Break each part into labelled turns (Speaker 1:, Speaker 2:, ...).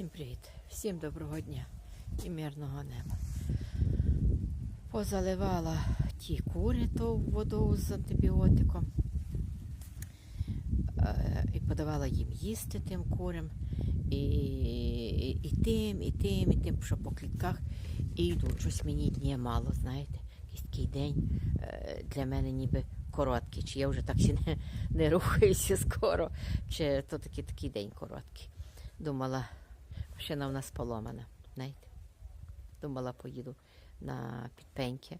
Speaker 1: Всім привіт, всім доброго дня і мирного неба. Позаливала ті кури то водою з антибіотиком е, і подавала їм їсти тим курям, і, і, і тим, і тим, і тим, що по клітках. І йду, щось мені дня мало, знаєте, якийсь такий день е, для мене ніби короткий. Чи я вже так не, не рухаюся скоро, чи то такий такий день короткий. Думала, машина в нас поломана, знаєте. Думала, поїду на підпеньки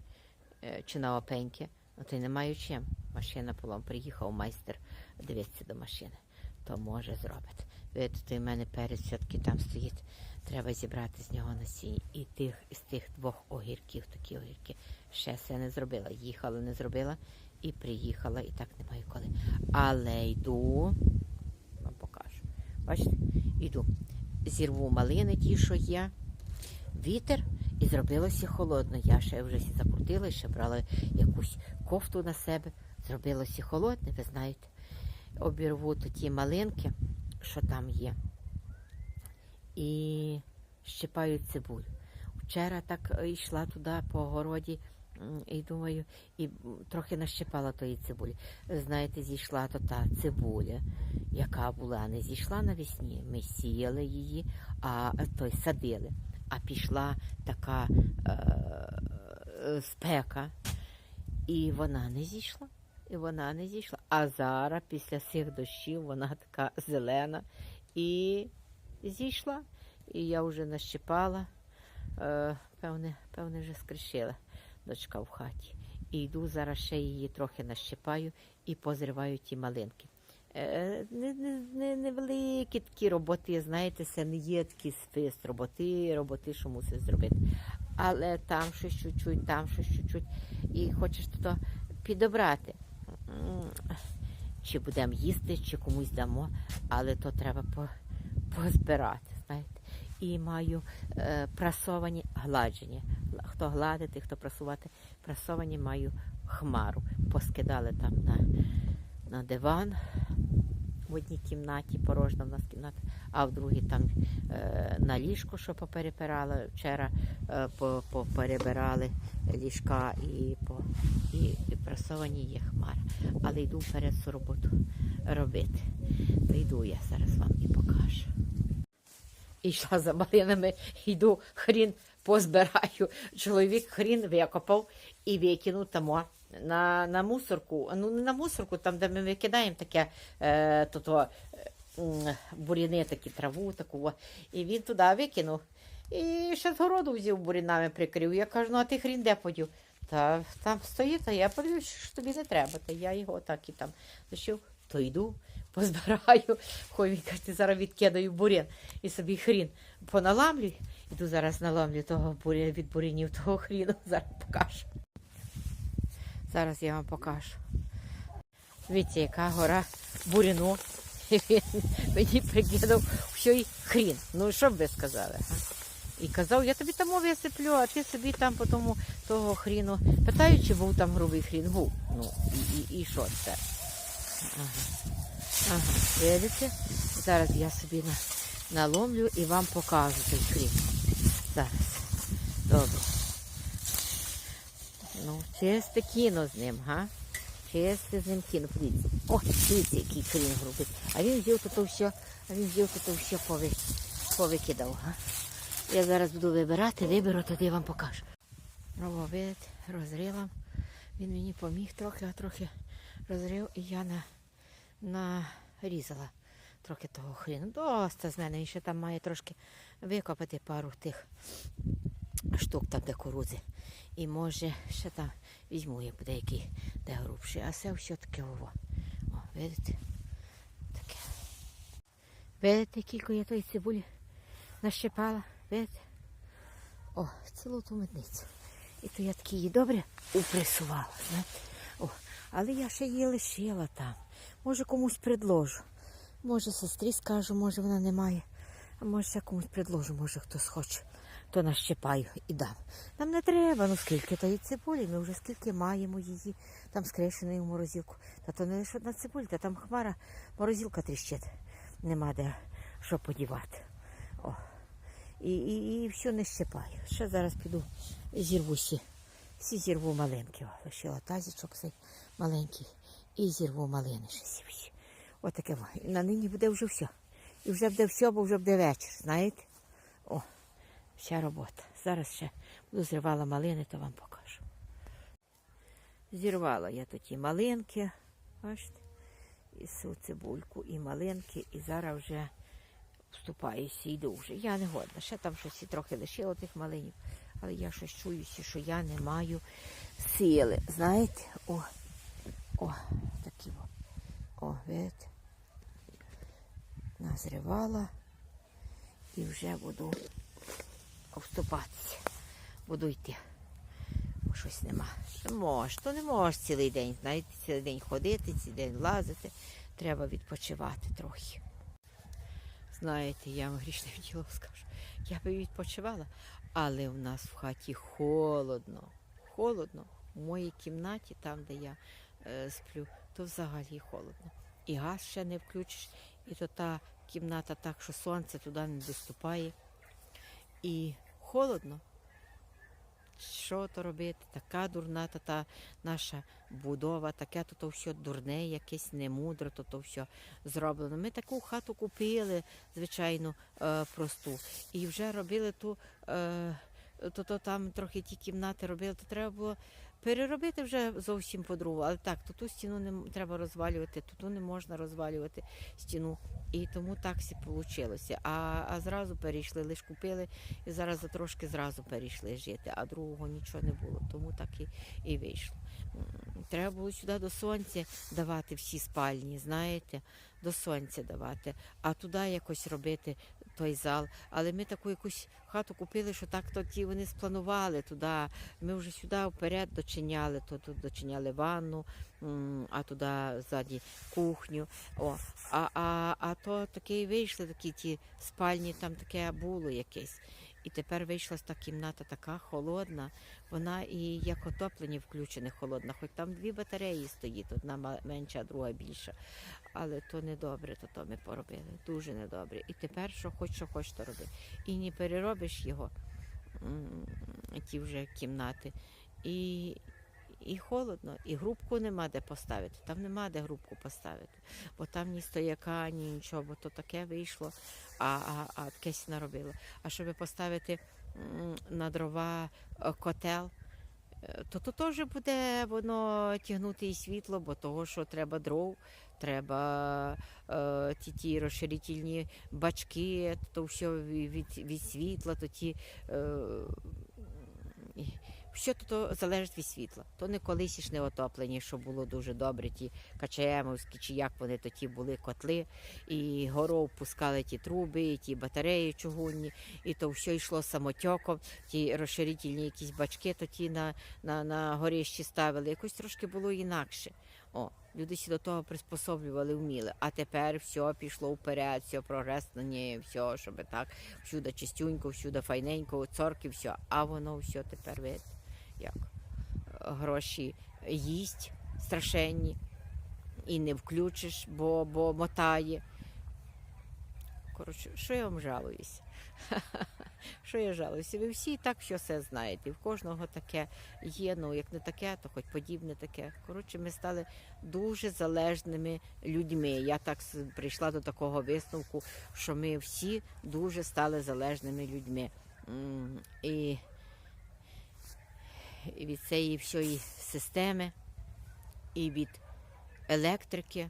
Speaker 1: е, чи на опеньки, а й не маю чим. Машина поломана. Приїхав майстер дивитися до машини. То може зробить. Видите, в мене перець все-таки там стоїть. Треба зібрати з нього насіння. І тих, з тих двох огірків, такі огірки, ще все не зробила. Їхала, не зробила і приїхала, і так немає коли. Але йду, вам покажу. Бачите, йду. Зірву малини ті, що є, вітер, і зробилося холодно. Я ще вже закрутила, ще брала якусь кофту на себе. Зробилося холодне, ви знаєте. Обірву ті малинки, що там є. І щипаю цибулю. Вчора так йшла туди по огороді м, і думаю, і трохи нащипала тої цибулі. Знаєте, зійшла то та цибуля, яка була, не зійшла навесні. Ми сіяли її, а той садили. А пішла така е, спека, і вона не зійшла. І вона не зійшла. А зараз, після цих дощів, вона така зелена і зійшла. І я вже нащипала, е, певне, певне, вже скришила дочка в хаті. І йду зараз ще її трохи нащипаю і позриваю ті малинки. Е, не, не, не, невеликі такі роботи, знаєте, це не є такий спис роботи, роботи, що мусиш зробити. Але там щось чуть-чуть, там щось чуть-чуть. І хочеш то підобрати. Чи будемо їсти, чи комусь дамо, але то треба по, позбирати, знаєте. І маю е, прасовані гладжені. Хто гладити, хто прасувати, прасовані маю хмару. Поскидали там на, на диван в одній кімнаті, порожна в нас кімната, а в другій там е, на ліжко, що поперепирали. Вчора е, по- поперебирали ліжка і, по, і, і прасовані є хмара. Але йду вперед цю роботу робити. То йду я зараз вам і покажу. І йшла за малинами, йду, хрін позбираю. Чоловік хрін викопав і викинув тамо на, на мусорку. Ну, не на мусорку, там, де ми викидаємо таке е, то, то, е, м, буряни, такі траву таку. І він туди викинув. І ще з городу взяв бурянами прикрив. Я кажу, ну а ти хрін де подів? Та там стоїть, а я подивлюсь, що тобі не треба. Та я його так і там лишив, то йду, позбираю. Хой він каже, зараз відкидаю бурян і собі хрін поналамлюю. Іду зараз наламлю того буря, від бурянів того хріну. Зараз покажу. Зараз я вам покажу. Дивіться, яка гора він мені прикинув всій хрін. Ну, що б ви сказали? га? І казав, я тобі там висиплю, а ти собі там по тому того хріну. Питаю, чи був там грубий хрін. Був. Ну, і, і, що це? Ага. Ага, видите? Зараз я собі на, наломлю і вам покажу той хрін. Зараз. Добре. Ну, чисте кіно з ним, га? Чисте з ним кіно. Подивіться. О, дивіться, який хрін грубий. А він взяв тут все, а він взяв тут все пови, повикидав, га? Я зараз буду вибирати, виберу, тоді вам покажу. О, розрила. Він мені поміг трохи, а трохи розрив, і я на, нарізала трохи того хріну. Доста з мене. Він ще там має трошки викопати пару тих штук там, де кукурудзи. І може ще там візьму я буде який де грубший. А це все таке ово. О, видите? Таке. Видите, кілько я тої цибулі нащепала. Видите? О, цілу ту медницю. І то я такі її добре упресувала. Знаєте? О, але я ще її лишила там. Може комусь предложу. Може сестрі скажу, може вона не має. А може ще комусь предложу, може хтось хоче. То нащипаю і дам. Нам не треба, ну скільки то і цибулі, ми вже скільки маємо її, там скрешеної в морозилку. Та то не лише одна цибулі, та там хмара, морозилка тріщить. Нема де що подівати. О, і, і, і все не щипаю. Ще зараз піду зірву всі. Всі зірву малинки. О, Лишила тазічок цей маленький. І зірву малини ще всі. Отаке. І на нині буде вже все. І вже буде все, бо вже буде вечір, знаєте? О, вся робота. Зараз ще буду зривала малини, то вам покажу. Зірвала я тут і малинки, бачите, і су цибульку, і малинки, і зараз вже вступаюся, йду вже. Я не годна. Ще там щось трохи лишило тих малинів, але я щось чуюся, що я не маю сили. Знаєте, о, о, такі. О, видите? Назривала і вже буду вступатися. Буду йти. Бо щось нема. Не можеш, то не можеш цілий день, знаєте, цілий день ходити, цілий день лазити. Треба відпочивати трохи. Знаєте, я вам грішне діло скажу. Я би відпочивала, але в нас в хаті холодно. Холодно. В моїй кімнаті, там, де я е, сплю, то взагалі холодно. І газ ще не включиш, і то та кімната так, що сонце туди не доступає. І холодно. Що то робити? Така дурна та, та наша будова, таке то, то все дурне, якесь немудре, то, то все зроблено. Ми таку хату купили, звичайно, е, просту. І вже робили ту, е, то, то там трохи ті кімнати робили, то треба було переробити вже зовсім по-другу. Але так, то ту стіну не треба розвалювати, то ту не можна розвалювати стіну. І тому так всі вийшло. А, а зразу перейшли, лише купили і зараз за трошки зразу перейшли жити, а другого нічого не було. Тому так і, і вийшло. Треба було сюди до сонця давати всі спальні, знаєте, до сонця давати, а туди якось робити той зал. Але ми таку якусь хату купили, що так то ті вони спланували туди. Ми вже сюди вперед дочиняли, то тут дочиняли ванну, а туди ззаді кухню. О, а, а, а то таке вийшли такі ті спальні, там таке було якесь. І тепер вийшла та кімната така холодна, вона і як отоплення включене холодна, хоч там дві батареї стоїть, одна менша, а друга більша. Але то недобре, то, то ми поробили. Дуже недобре. І тепер що хоч, що хоч, то роби. І не переробиш його, ті вже кімнати. І, і холодно, і грубку нема де поставити. Там нема де грубку поставити. Бо там ні стояка, ні нічого, бо то таке вийшло, а, а, а такесь наробило. А щоб поставити на дрова е, котел, е, то то теж буде воно тягнути і світло, бо того, що треба дров, треба е, ті, ті розширительні бачки, то все від, від світла, то ті. Е, то, то залежить від світла. То не колись не отоплені, що було дуже добре, ті качаємовські, чи як вони то ті були котли, і горов пускали ті труби, і ті батареї чугунні, і то все йшло самотьоком, ті розширительні якісь бачки, то ті на, на, на горищі ставили. Якось трошки було інакше. О, люди ще до того приспособлювали, вміли. А тепер все пішло вперед, все прогрес на ній, все, щоб так, всюди чистюнько, всюди файненько, цорки, все. А воно все тепер видите, як е, гроші їсть страшенні, і не включиш, бо, бо мотає. Коротше, що я вам жалуюся? Що я жалуюся? Ви всі так що все знаєте. В кожного таке є, ну як не таке, то хоч подібне таке. Коротше, ми стали дуже залежними людьми. Я так прийшла до такого висновку, що ми всі дуже стали залежними людьми. І, від цієї всієї системи, і від електрики.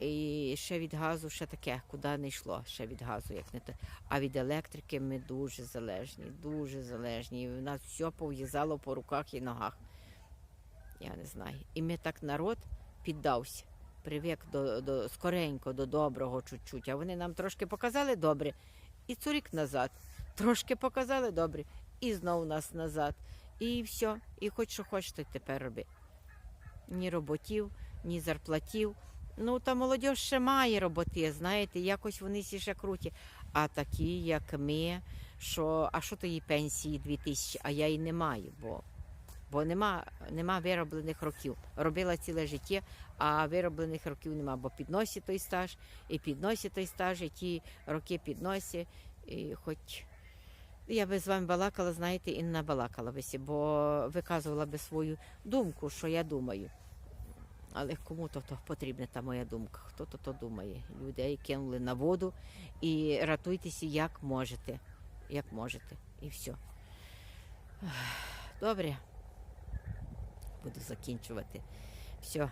Speaker 1: І ще від газу, ще таке, куди не йшло, ще від газу, як не те. А від електрики ми дуже залежні, дуже залежні. І в нас все пов'язало по руках і ногах. Я не знаю. І ми так народ піддався, привик до, до скоренько, до доброго чуть-чуть. А вони нам трошки показали добре, і цурік назад. Трошки показали добре, і знов нас назад. І все. І хоч що хочеш, то тепер роби. Ні роботів, ні зарплатів. Ну, та молодь ще має роботи, знаєте, якось вони всі ще круті. А такі, як ми, що, а що то її пенсії 2000, а я її не маю, бо, бо нема, нема вироблених років. Робила ціле життя, а вироблених років нема, бо підносить той стаж, і підносить той стаж, і ті роки підносить, і хоч я би з вами балакала, знаєте, і не набалакала бися, бо виказувала би свою думку, що я думаю. Але кому то, то потрібна та моя думка? Хто то то думає? Людей кинули на воду і рятуйтеся як можете. Як можете. І все. Добре. Буду закінчувати. Все.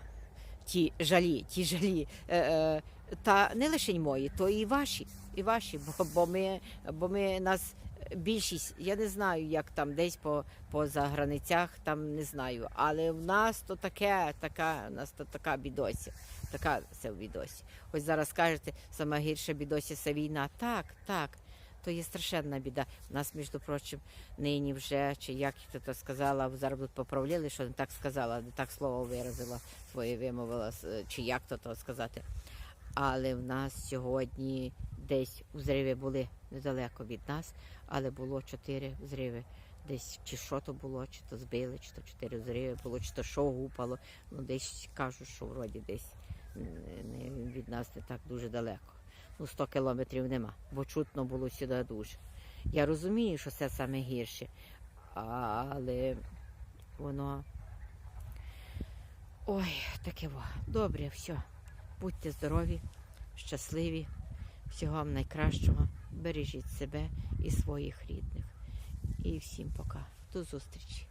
Speaker 1: Ті жалі, ті жалі. Е, е, та не лише мої, то і ваші. І ваші, бо, бо ми, бо ми нас більшість, я не знаю, як там десь по, по заграницях, там не знаю. Але в нас то таке, така, у нас то така бідося. Така це в бідосі. Ось зараз кажете, сама гірша бідося це війна. Так, так. То є страшенна біда. У нас, між прочим, нині вже, чи як ти то сказала, зараз будуть поправляли, що не так сказала, не так слово виразила, своє вимовила, чи як то то сказати. Але в нас сьогодні десь взриви були недалеко від нас, але було чотири взриви. Десь чи що то було, чи то збили, чи то чотири взриви було, чи то що гупало. Ну десь кажуть, що вроді десь від нас не так дуже далеко. Ну, 100 кілометрів нема, бо чутно було сюди дуже. Я розумію, що це саме гірше, але воно. Ой, таке во. Добре, все. Будьте здорові, щасливі, всього вам найкращого. Бережіть себе і своїх рідних. І всім пока. До зустрічі.